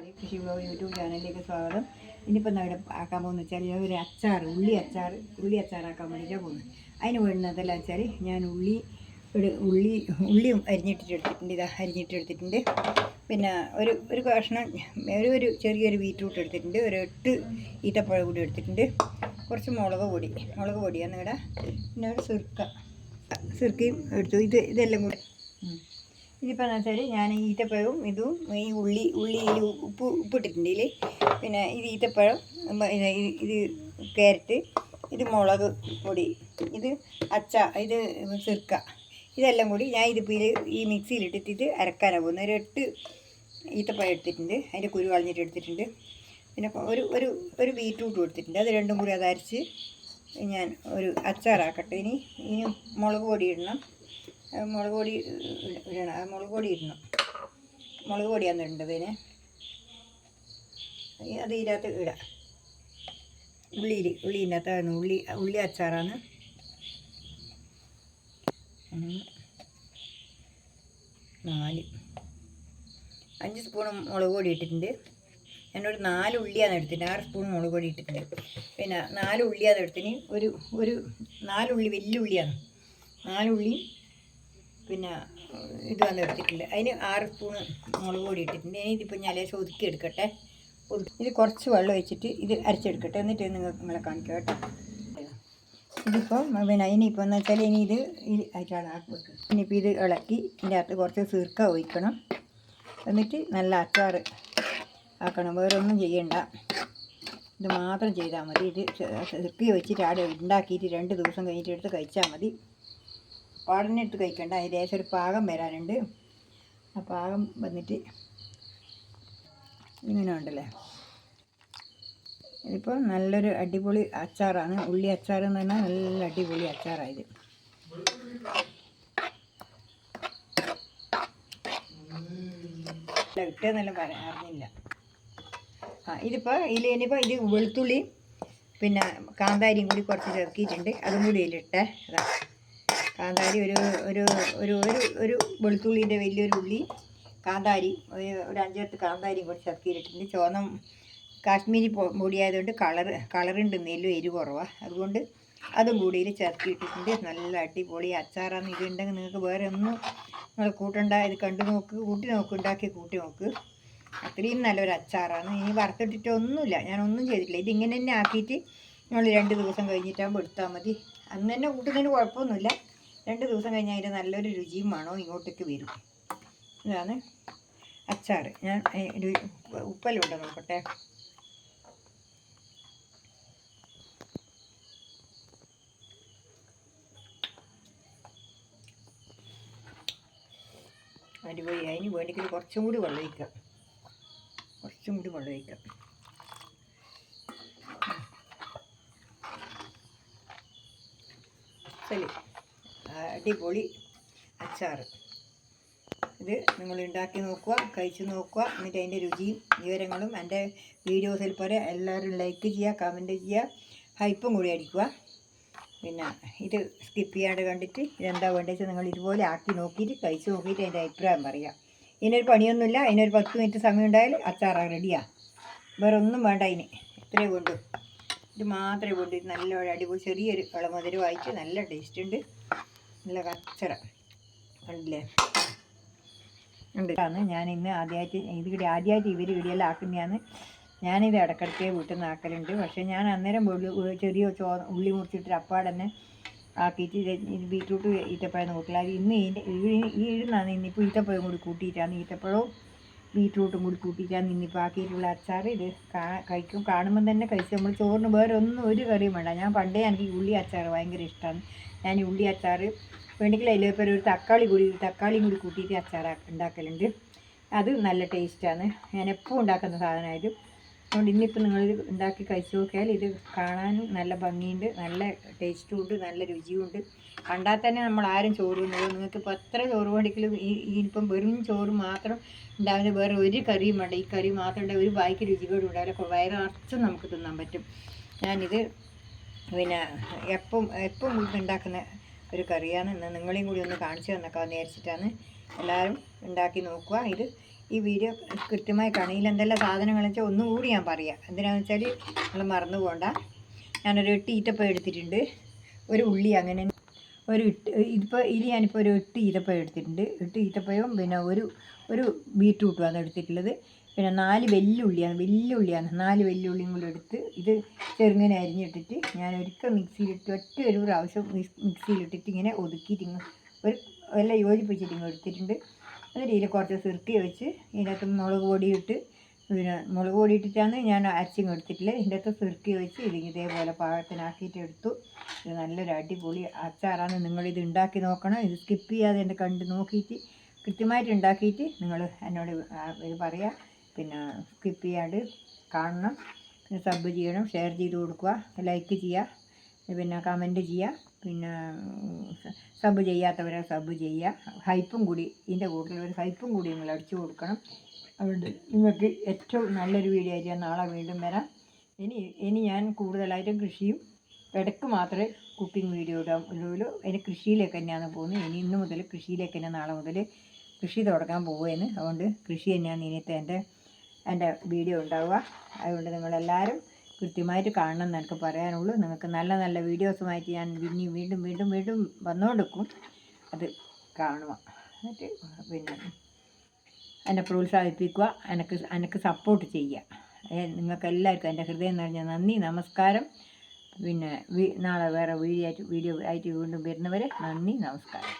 എല്ലാവരെയും കൃഷി blog YouTube ചാനലിലേക്ക് സ്വാഗതം. ഇനിയിപ്പോൾ ഇവിടെ ആക്കാൻ പോകുന്നത് വെച്ചാൽ ഞാൻ ഒരു അച്ചാർ ഉള്ളി അച്ചാർ ഉള്ളി അച്ചാറാക്കാൻ വേണ്ടിയിട്ടാണ് പോകുന്നത്. അതിന് വേണ്ടുന്നതെല്ലാം വെച്ചാൽ ഞാൻ ഉള്ളി ഉള്ളി ഉള്ളിയും അരിഞ്ഞിട്ടിട്ടെടുത്തിട്ടുണ്ട് ഇതാ അരിഞ്ഞിട്ടെടുത്തിട്ടുണ്ട് പിന്നെ ഒരു ഒരു കഷ്ണം ഒരു ഒരു ചെറിയൊരു ബീറ്റ്റൂട്ട് എടുത്തിട്ടുണ്ട് ഒരു എട്ട് ഈത്തപ്പഴം കൂടി എടുത്തിട്ടുണ്ട്. കുറച്ച് മുളക് പൊടി മുളക് പൊടിയാണ് ഇവിടെ. പിന്നെ ഒരു സിർക്ക സിർക്കയും എടുത്തു. ഇത് ഇതെല്ലാം കൂടി. ഇതിപ്പോൾ എന്ന് വെച്ചാൽ ഞാൻ ഈത്തപ്പഴവും ഇതും ഈ ഉള്ളി ഉള്ളിയിൽ ഉപ്പ് ഉപ്പിട്ടിട്ടുണ്ട് ഇതിൽ പിന്നെ ഇത് ഈത്തപ്പഴം ഇത് ക്യാരറ്റ് ഇത് മുളക് പൊടി ഇത് അച്ച ഇത് സിർക്ക ഇതെല്ലാം കൂടി ഞാൻ ഇതിപ്പോൾ ഇതിൽ ഈ മിക്സിയിലിട്ടിട്ട് അരക്കാനാണ് പോകുന്നത് ഒരു എട്ട് ഈത്തപ്പഴം എടുത്തിട്ടുണ്ട്. അതിന്റെ കുരു കളഞ്ഞിട്ട് എടുത്തിട്ടുണ്ട്. പിന്നെ ഒരു ഒരു ഒരു ബീറ്റ്റൂട്ട് കൊടുത്തിട്ടുണ്ട്. അത് രണ്ടും കൂടി അത് അരച്ച് ഞാൻ ഒരു അച്ചാറാക്കട്ടെ. ഇനി ഇനി മുളക് പൊടി ഇടണം. മുളക് പൊടി ഇട- ഇടണം മുളക് പൊടി ഇടണം. മുളക് പൊടിയാണ് ഇടേണ്ടത് ഈ അത് ഇതിനകത്ത് ഇടാം. ഉള്ളിയിൽ ഉള്ളീന്റെ അകത്താണ് ഉള്ളി ഉള്ളി അച്ചാറാണ്. നാല്. അഞ്ച് സ്പൂൺ മുളക് പൊടി ഇട്ടിട്ടുണ്ട്. ഞാനൊരു നാല് ഉള്ളിയാണ് എടുത്തിട്ട് ആറ് സ്പൂൺ മുളക് പൊടി ഇട്ടിട്ടുണ്ട്. പിന്നെ നാല് ഉള്ളിയാണ് എടുത്തിന് ഒരു ഒരു നാലുള്ളി വലിയ ഉള്ളിയാണ്. നാലുള്ളി പിന്നെ ഇത് എടുത്തിട്ടില്ല. അതിന് ആറ് സ്പൂൺ മുളക് പൊടി ഇട്ടിട്ടുണ്ട്. ഇനി ഇതിപ്പോൾ ഞാൻ ലേശം ഒതുക്കി എടുക്കട്ടെ. ഇത് കുറച്ച് വെള്ളം വെച്ചിട്ട് ഇത് അരച്ചെടുക്കട്ടെ. എന്നിട്ട് നിങ്ങൾ നിങ്ങളെ കാണിക്കാം കേട്ടോ. ഇതിപ്പോൾ പിന്നെ ഇനിയിപ്പോൾ എന്ന് വെച്ചാൽ ഇനി ഇത് ആയിട്ടാണ് ആക്കി വെക്കുക ഇനിയിപ്പോൾ ഇത് ഇളക്കി ഇതിന്റെ അകത്ത് കുറച്ച് സീർക്ക ഒഴിക്കണം. എന്നിട്ട് നല്ല അച്ചാർ ആക്കണം. വേറെ ഒന്നും ചെയ്യണ്ട. ഇത് മാത്രം ചെയ്താൽ മതി. ഇത് സീർക്കി വെച്ചിട്ട് ആടെ ഉണ്ടാക്കിയിട്ട് രണ്ട് ദിവസം കഴിഞ്ഞിട്ട് എടുത്ത് കഴിച്ചാൽ മതി. ഇട്ട് കഴിക്കണ്ട. അതിന് ലേശം ഒരു പാകം വരാനുണ്ട്. ആ പാകം വന്നിട്ട് ഇങ്ങനെ ഉണ്ടല്ലേ? ഇതിപ്പോൾ നല്ലൊരു അടിപൊളി അച്ചാറാണ്. ഉള്ളി അച്ചാർ എന്ന് പറഞ്ഞാൽ നല്ല അടിപൊളി അച്ചാറായത്. ഇട്ടെന്നെല്ലാം പറയാൻ ആ ഇതിപ്പോൾ ഇതിൽ ഇനിയിപ്പോൾ ഇത് വെളുത്തുള്ളി പിന്നെ കാന്താരിയും കൂടി കുറച്ച് ചേർക്കിയിട്ടുണ്ട്. അതും കൂടി ഇതിലിട്ടേ. അതാ. കാന്താരി ഒരു ഒരു ഒരു ഒരു ഒരു വെളുത്തുള്ളിന്റെ വലിയൊരു ഉള്ളി കാന്താരി ഒരു അഞ്ചെട്ട് കാന്താരിയും കൂടി ചതക്കിയിട്ടിട്ടുണ്ട് ചുവന്ന കാശ്മീരി പൊടിയായതുകൊണ്ട് കളർ കളറുണ്ട് നെല്ലും എരിവ് കുറവാണ് അതുകൊണ്ട് അതും കൂടിയിൽ ചേർത്തിയിട്ടിട്ടുണ്ട്. നല്ല അടിപൊളി അച്ചാറാണ്. ഇത് ഉണ്ടെങ്കിൽ നിങ്ങൾക്ക് വേറെ ഒന്നും നിങ്ങൾ കൂട്ടണ്ട. ഇത് കണ്ടു നോക്ക് കൂട്ടി നോക്ക് ഉണ്ടാക്കി കൂട്ടി നോക്ക്. അത്രയും നല്ലൊരു അച്ചാറാണ്. ഇനി വറുത്തിട്ടിട്ട് ഒന്നുമില്ല. ഞാനൊന്നും ചെയ്തിട്ടില്ല. ഇതിങ്ങനെ തന്നെ ആക്കിയിട്ട് നമ്മൾ രണ്ട് ദിവസം കഴിഞ്ഞിട്ടാകുമ്പോൾ എടുത്താൽ മതി. അന്ന് തന്നെ കൂട്ടുന്നതിന് കുഴപ്പമൊന്നുമില്ല. രണ്ട് ദിവസം കഴിഞ്ഞാൽ അതിന്റെ നല്ലൊരു രുചിയും മണവും ഇങ്ങോട്ടേക്ക് വരും. ഇതാണ് അച്ചാർ. ഞാൻ ഉപ്പലുണ്ട് നോക്കട്ടെ. അടിപൊളി. അതിന് വേണ്ടിയിട്ട് കുറച്ചും കൂടി വെള്ളം വയ്ക്കാം കുറച്ചും കൂടി വെള്ളം വയ്ക്കാം ശരി. അടിപൊളി അച്ചാർ ഇത് നിങ്ങൾ ഉണ്ടാക്കി നോക്കുക കഴിച്ച് നോക്കുക. എന്നിട്ട് അതിന്റെ രുചിയും വിവരങ്ങളും എന്റെ വീഡിയോസിൽ പോലെ എല്ലാവരും ലൈക്ക് ചെയ്യുക കമന്റ് ചെയ്യുക. ഹൈപ്പും കൂടി അടിക്കുക. പിന്നെ ഇത് സ്കിപ്പ് ചെയ്യാണ്ട് കണ്ടിട്ട് ഇതെന്താ വേണ്ടത് നിങ്ങൾ ഇതുപോലെ ആക്കി നോക്കിയിട്ട് കഴിച്ച് നോക്കിയിട്ട് അതിന്റെ അഭിപ്രായം പറയുക. ഇതിനൊരു പണിയൊന്നുമില്ല അതിനൊരു പത്ത് മിനിറ്റ് സമയം ഉണ്ടായാൽ അച്ചാറ റെഡിയാണ് വേറെ ഒന്നും വേണ്ട അതിന്. ഇത്രയേ കൊണ്ടു ഇത് മാത്രമേ വേണ്ടൂ നല്ല അടിപൊളി ചെറിയൊരു ഇളമധുരമായിട്ട് നല്ല ടേസ്റ്റ് ഉണ്ട്. നല്ല കച്ചറ. കണ്ടില്ലേ? ഉണ്ടാണ് ഞാൻ ഇന്ന് ആദ്യമായിട്ട് ഇത് ഇവിടെ ആദ്യമായിട്ട് ഇവർ ഇവിടെയെല്ലാം ആക്കുന്നതാണ്. ഞാനിത് ഇടയ്ക്കിടയ്ക്ക് വീട്ടിൽ നിന്ന് ആക്കലുണ്ട്. പക്ഷേ ഞാൻ അന്നേരം ചെറിയ ചോ ഉള്ളി മുറിച്ചിട്ട് അപ്പാടന്നെ ആക്കിയിട്ട് ഇത് ബീറ്റ്റൂട്ട് ഈത്തപ്പഴം കൂട്ടില്ല അത് ഇന്ന് ഈ- ഇടുന്നാണ് ഇന്നിപ്പോൾ ഈത്തപ്പഴം കൂടി കൂട്ടിയിട്ടാണ്. ഈത്തപ്പഴവും ബീറ്റ്റൂട്ടും കൂടി കൂട്ടിയിട്ടാണ് ഇന്നിപ്പോൾ ആക്കിയിട്ടുള്ള അച്ചാർ. ഇത് കഴിക്കും. കാണുമ്പോൾ തന്നെ കഴിച്ച് നമ്മൾ ചോറിന് വേറെ ഒന്നും ഒരു കറിയും വേണ്ട. ഞാൻ പണ്ടേ എനിക്ക് ഉള്ളി അച്ചാർ ഭയങ്കര ഇഷ്ടമാണ് ഞാൻ ഉള്ളി അച്ചാർ വേണമെങ്കിൽ അതിലിപ്പോൾ ഒരു തക്കാളി കൂടി തക്കാളിയും കൂടി കൂട്ടിയിട്ട് അച്ചാർ ഉണ്ടാക്കലുണ്ട്. അത് നല്ല ടേസ്റ്റാണ് ഞാൻ എപ്പോൾ ഉണ്ടാക്കുന്ന സാധനമായത് അതുകൊണ്ട് ഇന്നിപ്പോൾ നിങ്ങൾ ഉണ്ടാക്കി കഴിച്ചു നോക്കിയാൽ ഇത് കാണാനും നല്ല ഭംഗിയുണ്ട് നല്ല ടേസ്റ്റും ഉണ്ട് നല്ല രുചിയുണ്ട് കണ്ടാൽ തന്നെ നമ്മൾ ആരും ചോറ് തിന്നുള്ളൂ നിങ്ങൾക്ക് ഇപ്പോൾ എത്ര ചോറ് വേണമെങ്കിലും ഈ ഇനിയിപ്പം വെറും ചോറ് മാത്രം ഉണ്ടാവില്ല വേറെ ഒരു കറിയും വേണ്ട. ഈ കറി മാത്രം ഉണ്ടെങ്കിൽ ഒരു ബാക്കി രുചികളും ഉണ്ടാവില്ല വയറ് നിറച്ചും നമുക്ക് തിന്നാൻ പറ്റും. ഞാനിത് പിന്നെ എപ്പം എപ്പം ഉണ്ടാക്കുന്ന ഒരു കറിയാണ് എന്നാൽ നിങ്ങളെയും കൂടി ഒന്ന് കാണിച്ചു തന്നേക്കാന്ന് വിചാരിച്ചിട്ടാണ് എല്ലാവരും ഉണ്ടാക്കി നോക്കുക. ഇത് ഈ വീഡിയോ കൃത്യമായി കാണിയിൽ എന്തെല്ലാം സാധനങ്ങൾ വെച്ചാൽ ഒന്നും കൂടി ഞാൻ പറയാം. എന്തിനാണെന്ന് വെച്ചാൽ നിങ്ങൾ മറന്നു പോകണ്ട. ഞാനൊരു എട്ട് എടുത്തിട്ടുണ്ട്. ഒരു ഉള്ളി അങ്ങനെ. ഒരു ഇതിപ്പോൾ ഇനി ഞാനിപ്പോൾ ഒരു എട്ട് ഈത്തപ്പഴം എടുത്തിട്ടുണ്ട്. എട്ട് ഈത്തപ്പഴവും പിന്നെ ഒരു ഒരു ബീറ്റ്റൂട്ടുമാണ് എടുത്തിട്ടുള്ളത്. പിന്നെ നാല് വെല്ലുള്ളിയാണ് വെല്ലുള്ളിയാണ്. നാല് വെല്ലുള്ളിയും കൂടെ എടുത്ത് ഇത് ചെറുങ്ങനെ അരിഞ്ഞിട്ടിട്ട് ഞാൻ ഒരിക്കൽ മിക്സിയിലിട്ട് ഒറ്റ ഒരു പ്രാവശ്യം മിക്സ് മിക്സിയിലിട്ടിട്ട് ഇങ്ങനെ ഒതുക്കിയിട്ട് ഇങ്ങ് ഒരു എല്ലാം യോജിപ്പിച്ചിട്ട് ഇങ്ങ് എടുത്തിട്ടുണ്ട്. രീതിയിൽ കുറച്ച് സിർക്കി വെച്ച് ഇതിനകത്ത് മുളക് പൊടി ഇട്ട് പിന്നെ മുളക് പൊടി ഇട്ടിട്ടാണ് ഞാൻ അരച്ചിങ് എടുത്തിട്ടുള്ളത്. ഇതിന്റെ അകത്ത് സിർക്കി വെച്ച് ഇത് ഇതേപോലെ പാകത്തിനാക്കിയിട്ട് എടുത്തു. ഇത് നല്ലൊരു അടിപൊളി അച്ചാറാണ്. നിങ്ങളിത് ഉണ്ടാക്കി നോക്കണം. ഇത് സ്കിപ്പ് ചെയ്യാതെ എന്റെ കണ്ട് നോക്കിയിട്ട് കൃത്യമായിട്ട് ഉണ്ടാക്കിയിട്ട് നിങ്ങൾ എന്നോട് ഇത് പിന്നെ സ്കിപ്പ് ചെയ്യാണ്ട് കാണണം. പിന്നെ സബ് ചെയ്യണം. ഷെയർ ചെയ്ത് കൊടുക്കുക. ലൈക്ക് ചെയ്യുക. പിന്നെ കമന്റ് ചെയ്യുക. പിന്നെ സബ് ചെയ്യാത്തവരെ സബ് ചെയ്യുക. ഹൈപ്പും കൂടി ഇതിന്റെ കൂട്ടത്തിൽ ഒരു ഹൈപ്പും കൂടി നിങ്ങൾ അടിച്ചു കൊടുക്കണം. അതുകൊണ്ട് നിങ്ങൾക്ക് ഏറ്റവും നല്ലൊരു വീഡിയോ ആയിട്ട് നാളെ വീണ്ടും വരാം. ഇനി ഇനി ഞാൻ കൂടുതലായിട്ടും കൃഷിയും ഇടയ്ക്ക് മാത്രമേ കുക്കിംഗ് വീഡിയോ ഇടാൻ ഉള്ളൂ. ഇനി കൃഷിയിലേക്ക് തന്നെയാണ് പോകുന്നത്. ഇനി ഇന്ന് മുതൽ കൃഷിയിലേക്ക് തന്നെ നാളെ മുതൽ കൃഷി തുടങ്ങാൻ പോവുകയാണ്. അതുകൊണ്ട് കൃഷി തന്നെയാണ് ഇനിയത്തെ എന്റെ എന്റെ വീഡിയോ ഉണ്ടാവുക. അതുകൊണ്ട് നിങ്ങളെല്ലാവരും കൃത്യമായിട്ട് കാണണം എന്ന് എനിക്ക് പറയാനുള്ളൂ. നിങ്ങൾക്ക് നല്ല നല്ല വീഡിയോസുമായിട്ട് ഞാൻ പിന്നെ വീണ്ടും വീണ്ടും വീണ്ടും വന്നുകൊടുക്കും. അത് കാണുക. എന്നിട്ട് പിന്നെ എന്നെ പ്രോത്സാഹിപ്പിക്കുക. എനിക്ക് എനിക്ക് സപ്പോർട്ട് ചെയ്യുക. നിങ്ങൾക്ക് എല്ലാവർക്കും എന്റെ ഹൃദയം നിറഞ്ഞ നന്ദി നമസ്കാരം. പിന്നെ നാളെ വേറെ വീഡിയോ ആയിട്ട് വീഡിയോ ആയിട്ട് വീണ്ടും വരുന്നവരെ നന്ദി നമസ്കാരം.